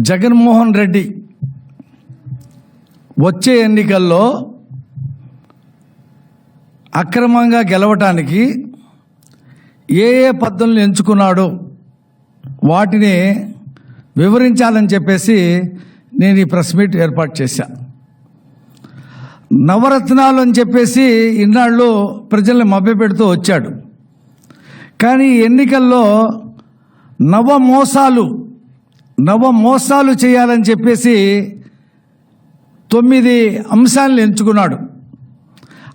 జగన్మోహన్ రెడ్డి వచ్చే ఎన్నికల్లో అక్రమంగా గెలవటానికి ఏ ఏ పద్ధతులను ఎంచుకున్నాడో వాటిని వివరించాలని చెప్పేసి నేను ఈ ప్రెస్ మీట్ ఏర్పాటు చేశా. నవరత్నాలు అని చెప్పేసి ఇన్నాళ్ళు ప్రజల్ని మభ్యపెడుతూ వచ్చాడు. కానీ ఎన్నికల్లో నవ మోసాలు నవ మోసాలు చేయాలని చెప్పేసి తొమ్మిది అంశాలను ఎంచుకున్నాడు.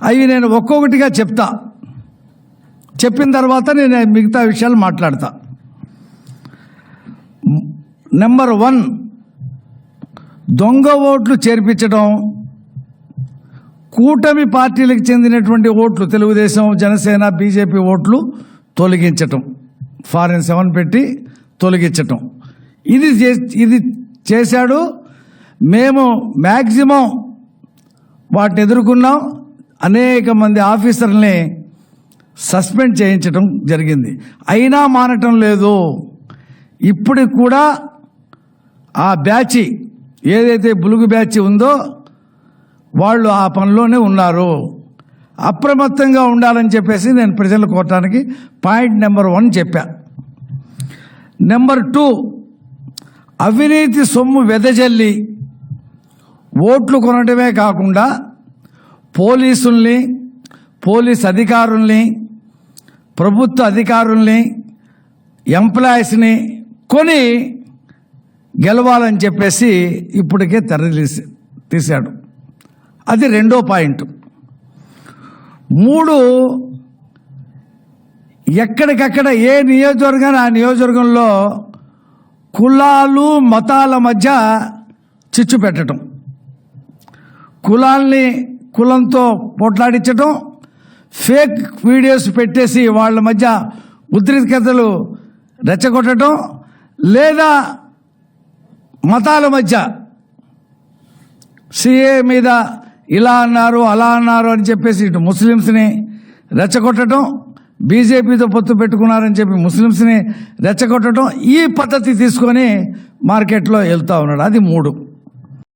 అవి నేను ఒక్కొక్కటిగా చెప్తా. చెప్పిన తర్వాత నేను మిగతా విషయాలు మాట్లాడతా. నెంబర్ వన్ దొంగ ఓట్లు చేర్పించడం కూటమి పార్టీలకు చెందినటువంటి ఓట్లు తెలుగుదేశం జనసేన బీజేపీ ఓట్లు తొలగించటం. ఫారెన్ సెవెన్ పెట్టి తొలగించటం. ఇది చే- ఇది చేశాడు. మేము మ్యాక్సిమం వాటిని ఎదుర్కొన్నాం. అనేక మంది ఆఫీసర్ని సస్పెండ్ చేయించడం జరిగింది. అయినా మానటం లేదు. ఇప్పటికి కూడా ఆ బ్యాచ్ ఏదైతే బులుగు బ్యాచ్ ఉందో వాళ్ళు ఆ పనిలోనే ఉన్నారు. అప్రమత్తంగా ఉండాలని చెప్పేసి నేను ప్రజలు కోరటానికి పాయింట్ నెంబర్ వన్ చెప్పా. నెంబర్ టూ అవినీతి సొమ్ము వెదజల్లి ఓట్లు కొనటమే కాకుండా పోలీసుల్ని పోలీస్ అధికారుల్ని ప్రభుత్వ అధికారుల్ని ఎంప్లాయీస్ని కొని గెలవాలని చెప్పేసి ఇప్పటికే తెరదీసి తీశాడు. అది రెండో పాయింట్. మూడు ఎక్కడికక్కడ ఏ నియోజకవర్గాన్ని ఆ నియోజకవర్గంలో కులాలు మతాల మధ్య చిచ్చు పెట్టడం కులాల్ని కులంతో పోట్లాడించడం ఫేక్ వీడియోస్ పెట్టేసి వాళ్ళ మధ్య ఉద్రిక్తతలు రెచ్చగొట్టడం లేదా మతాల మధ్య సిఏ మీద ఇలా అన్నారు అలా అన్నారు అని చెప్పేసి ఇటు ముస్లిమ్స్ని రెచ్చగొట్టడం బీజేపీతో పొత్తు పెట్టుకున్నారని చెప్పి ముస్లిమ్స్ని రెచ్చగొట్టడం ఈ పద్ధతి తీసుకొని మార్కెట్లో వెళ్తూ ఉన్నాడు. అది మూడు.